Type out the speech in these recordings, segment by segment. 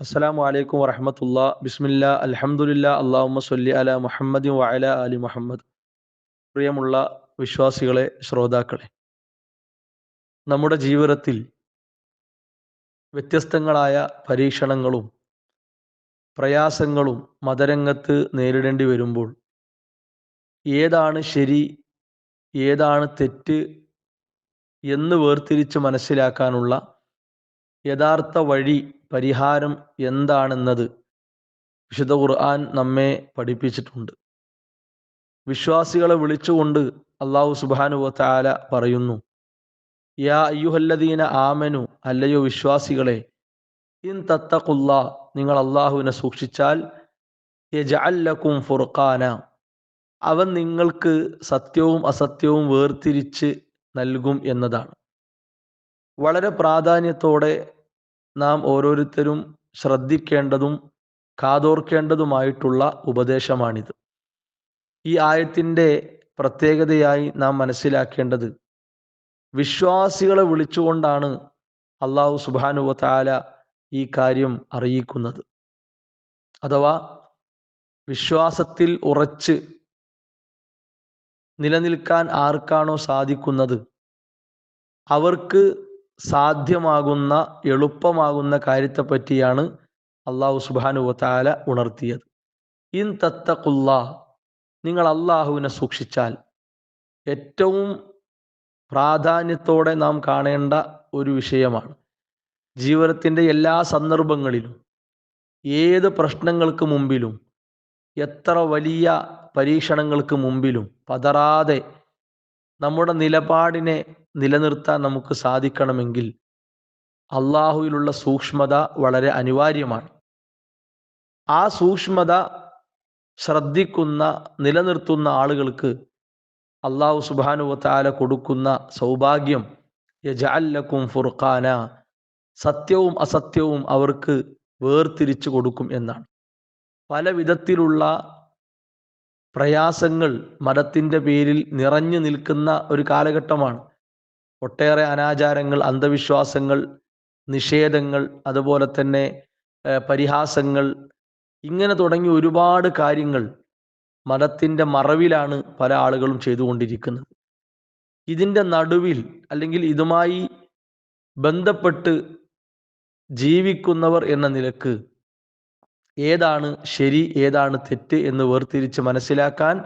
അസ്സലാമു അലൈക്കും വറഹമത്തുള്ള. ബിസ്മില്ല. അലഹമുല്ല അള്ളാഹുമ്മ സൊല്ലി അല മുഹമ്മദ് വഅല അലി മുഹമ്മദ്. പ്രിയമുള്ള വിശ്വാസികളെ ശ്രോതാക്കളെ നമ്മുടെ ജീവിതത്തിൽ വ്യത്യസ്തങ്ങളായ പരീക്ഷണങ്ങളും പ്രയാസങ്ങളും മതരംഗത്ത് നേരിടേണ്ടി വരുമ്പോൾ ഏതാണ് ശരി ഏതാണ് തെറ്റ് എന്ന് വേർതിരിച്ച് മനസ്സിലാക്കാനുള്ള യഥാർത്ഥ വഴി പരിഹാരം എന്താണെന്നത് വിശുദ്ധ ഖുർആൻ നമ്മെ പഠിപ്പിച്ചിട്ടുണ്ട്. വിശ്വാസികളെ വിളിച്ചുകൊണ്ട് അള്ളാഹു സുബാനു താല പറയുന്നു യാ അയ്യുഹല്ലദീന ആമനു അല്ലയോ വിശ്വാസികളെ ഇൻ തത്തഖുല്ല നിങ്ങൾ അള്ളാഹുവിനെ സൂക്ഷിച്ചാൽ യജഅല്ലക്കും ഫുർഖാന അവൻ നിങ്ങൾക്ക് സത്യവും അസത്യവും വേർതിരിച്ച് നൽകും എന്നതാണ്. വളരെ പ്രാധാന്യത്തോടെ നാം ഓരോരുത്തരും ശ്രദ്ധിക്കേണ്ടതും കാതോർക്കേണ്ടതുമായിട്ടുള്ള ഉപദേശമാണിത്. ഈ ആയത്തിന്റെ പ്രത്യേകതയായി നാം മനസ്സിലാക്കേണ്ടത് വിശ്വാസികളെ വിളിച്ചുകൊണ്ടാണ് അള്ളാഹു സുബാനുവ താല ഈ കാര്യം അറിയിക്കുന്നത്. അഥവാ വിശ്വാസത്തിൽ ഉറച്ച് നിലനിൽക്കാൻ ആർക്കാണോ സാധിക്കുന്നത്? അവർക്ക് സാധ്യമാകുന്ന എളുപ്പമാകുന്ന കാര്യത്തെ പറ്റിയാണ് അള്ളാഹു സുബാനു വത്താല ഉണർത്തിയത്. ഇൻ തത്തക്കുല്ലാ നിങ്ങൾ അള്ളാഹുവിനെ സൂക്ഷിച്ചാൽ ഏറ്റവും പ്രാധാന്യത്തോടെ നാം കാണേണ്ട ഒരു വിഷയമാണ്. ജീവിതത്തിന്റെ എല്ലാ സന്ദർഭങ്ങളിലും ഏത് പ്രശ്നങ്ങൾക്ക് മുമ്പിലും എത്ര വലിയ പരീക്ഷണങ്ങൾക്ക് മുമ്പിലും പതറാതെ നമ്മുടെ നിലപാടിനെ നിലനിർത്താൻ നമുക്ക് സാധിക്കണമെങ്കിൽ അള്ളാഹുവിലുള്ള സൂക്ഷ്മത വളരെ അനിവാര്യമാണ്. ആ സൂക്ഷ്മത ശ്രദ്ധിക്കുന്ന നിലനിർത്തുന്ന ആളുകൾക്ക് അള്ളാഹു സുബാനുവത്താല കൊടുക്കുന്ന സൗഭാഗ്യം യജഅല്ലക്കും ഫുർഖാന സത്യവും അസത്യവും അവർക്ക് വേർതിരിച്ചു കൊടുക്കും എന്നാണ്. പല വിധത്തിലുള്ള പ്രയാസങ്ങൾ മതത്തിന്റെ പേരിൽ നിറഞ്ഞു നിൽക്കുന്ന ഒരു കാലഘട്ടമാണ്. ഒട്ടേറെ അനാചാരങ്ങൾ അന്ധവിശ്വാസങ്ങൾ നിഷേധങ്ങൾ അതുപോലെ തന്നെ പരിഹാസങ്ങൾ ഇങ്ങനെ തുടങ്ങി ഒരുപാട് കാര്യങ്ങൾ മതത്തിന്റെ മറവിലാണ് പല ആളുകളും ചെയ്തുകൊണ്ടിരിക്കുന്നത്. ഇതിന്റെ നടുവിൽ അല്ലെങ്കിൽ ഇതുമായി ബന്ധപ്പെട്ട് ജീവിക്കുന്നവർ എന്ന നിലയ്ക്ക് ഏതാണ് ശരി ഏതാണ് തെറ്റ് എന്ന് വേർതിരിച്ച് മനസ്സിലാക്കാൻ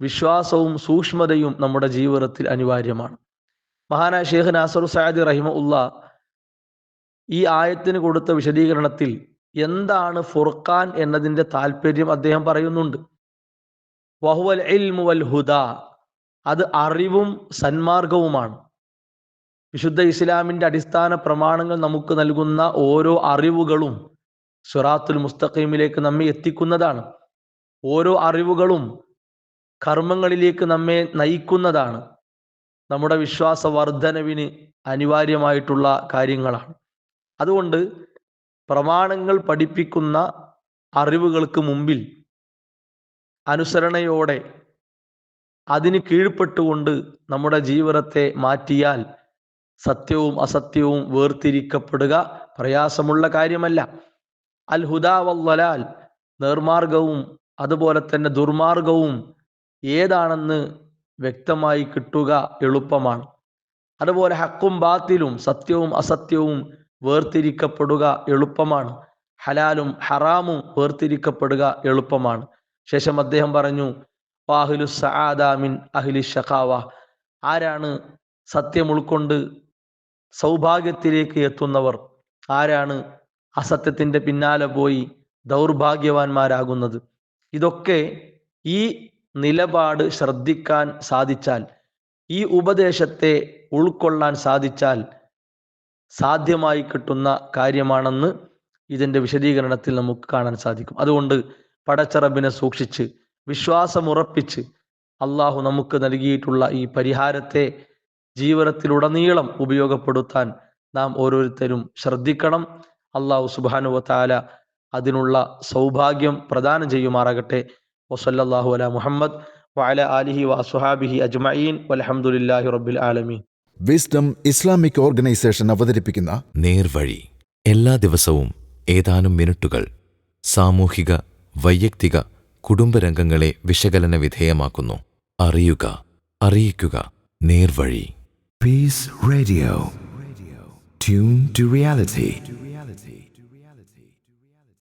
വിശ്വാസവും സൂക്ഷ്മതയും നമ്മുടെ ജീവിതത്തിൽ അനിവാര്യമാണ്. മഹാനായ ഷെയ്ഖ് നാസർ സാദി റഹിമ ഉള്ള ഈ ആയത്തിന് കൊടുത്ത വിശദീകരണത്തിൽ എന്താണ് ഫുർഖാൻ എന്നതിന്റെ താല്പര്യം അദ്ദേഹം പറയുന്നുണ്ട്. വഹുവൽ ഇൽമു വൽ ഹുദ അത് അറിവും സന്മാർഗവുമാണ്. വിശുദ്ധ ഇസ്ലാമിന്റെ അടിസ്ഥാന പ്രമാണങ്ങൾ നമുക്ക് നൽകുന്ന ഓരോ അറിവുകളും സുറാത്തുൽ മുസ്തഖീമിലേക്ക് നമ്മെ എത്തിക്കുന്നതാണ്. ഓരോ അറിവുകളും കർമ്മങ്ങളിലേക്ക് നമ്മെ നയിക്കുന്നതാണ്. നമ്മുടെ വിശ്വാസ വർധനവിന് അനിവാര്യമായിട്ടുള്ള കാര്യങ്ങളാണ്. അതുകൊണ്ട് പ്രമാണങ്ങൾ പഠിപ്പിക്കുന്ന അറിവുകൾക്ക് മുമ്പിൽ അനുസരണയോടെ അതിന് കീഴ്പ്പെട്ടുകൊണ്ട് നമ്മുടെ ജീവിതത്തെ മാറ്റിയാൽ സത്യവും അസത്യവും വേർതിരിക്കപ്പെടുക പ്രയാസമുള്ള കാര്യമല്ല. അൽ ഹുദാവല്ലാൽ നേർമാർഗവും അതുപോലെ തന്നെ ദുർമാർഗവും ഏതാണെന്ന് വ്യക്തമായി കിട്ടുക എളുപ്പമാണ്. അതുപോലെ ഹക്കും ബാത്തിലും സത്യവും അസത്യവും വേർതിരിക്കപ്പെടുക എളുപ്പമാണ്. ഹലാലും ഹറാമും വേർതിരിക്കപ്പെടുക എളുപ്പമാണ്. ശേഷം അദ്ദേഹം പറഞ്ഞു വാഹുലു സആദാമിൻ അഹ്ലി ഷഖാവ ആരാണ് സത്യം ഉൾക്കൊണ്ട് സൗഭാഗ്യത്തിലേക്ക് എത്തുന്നവർ? ആരാണ് അസത്യത്തിന്റെ പിന്നാലെ പോയി ദൗർഭാഗ്യവാന്മാരാകുന്നത്? ഇതൊക്കെ ഈ നിലപാട് ശ്രദ്ധിക്കാൻ സാധിച്ചാൽ ഈ ഉപദേശത്തെ ഉൾക്കൊള്ളാൻ സാധിച്ചാൽ സാധ്യമായി കിട്ടുന്ന കാര്യമാണെന്ന് ഇതിന്റെ വിശദീകരണത്തിൽ നമുക്ക് കാണാൻ സാധിക്കും. അതുകൊണ്ട് പടച്ചറബിനെ സൂക്ഷിച്ച് വിശ്വാസമുറപ്പിച്ച് അള്ളാഹു നമുക്ക് നൽകിയിട്ടുള്ള ഈ പരിഹാരത്തെ ജീവിതത്തിലുടനീളം ഉപയോഗപ്പെടുത്താൻ നാം ഓരോരുത്തരും ശ്രദ്ധിക്കണം. അള്ളാഹു സുബാനുവ താല അതിനുള്ള സൗഭാഗ്യം പ്രദാനം ചെയ്യുമാറാകട്ടെ. വസല്ലാഹു അല മുഹമ്മദ് വഅല ആലിഹി വസുഹാബിഹി അജ്മഈൻ വലഹമുല്ലാഹി റബ്ബിൽ ആലമീൻ. വിസ്ഡം ഇസ്ലാമിക് ഓർഗനൈസേഷൻ അവതരിപ്പിക്കുന്ന നേർവഴി. എല്ലാ ദിവസവും ഏതാനും മിനിറ്റുകൾ സാമൂഹിക വൈയക്തിക കുടുംബരംഗങ്ങളെ വിശകലന വിധേയമാക്കുന്നു. അറിയുക അറിയിക്കുക നേർവഴി. Peace radio tune to reality